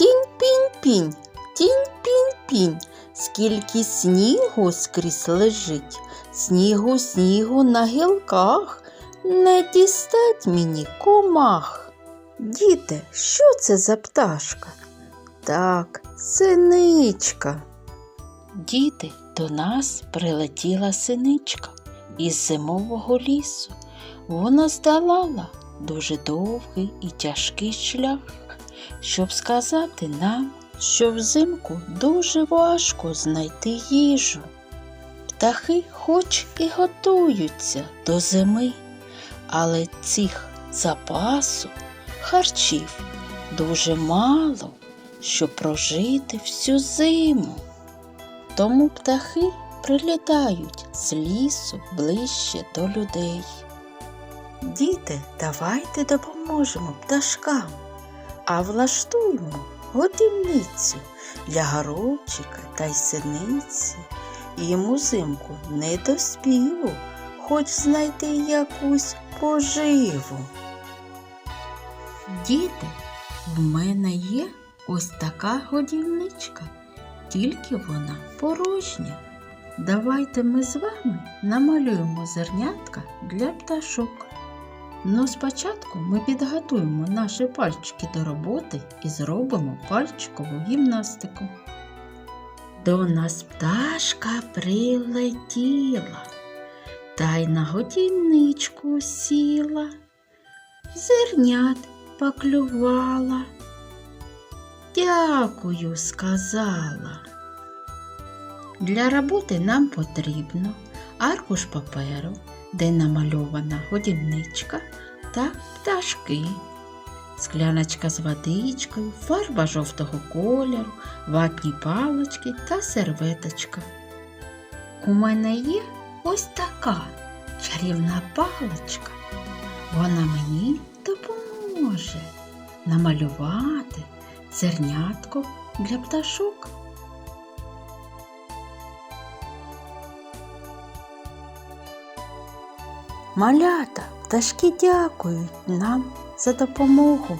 Тінь пінь пінь, тінь пінь пінь, скільки снігу скрізь лежить, снігу, снігу на гілках, не дістать мені комах. Діти, що це за пташка? Так, синичка. Діти, до нас прилетіла синичка із зимового лісу. Вона здолала дуже довгий і тяжкий шлях, щоб сказати нам, що взимку дуже важко знайти їжу. Птахи хоч і готуються до зими, але цих запасу харчів дуже мало, щоб прожити всю зиму. Тому птахи прилітають з лісу ближче до людей. Діти, давайте допоможемо пташкам, а влаштуємо годівницю для горобчика та й синиці. Їм узимку не до співу, хоч знайти якусь поживу. Діти, в мене є ось така годівничка, тільки вона порожня. Давайте ми з вами намалюємо зернятка для пташок. Ну, спочатку ми підготуємо наші пальчики до роботи і зробимо пальчикову гімнастику. До нас пташка прилетіла, та й на годівничку сіла, зернят поклювала. Дякую, сказала. Для роботи нам потрібно аркуш паперу, де намальована годівничка та пташки, скляночка з водичкою, фарба жовтого кольору, ватні палички та серветочка. У мене є ось така чарівна паличка. Вона мені допоможе намалювати зернятко для пташок. Малята, пташки дякують нам за допомогу.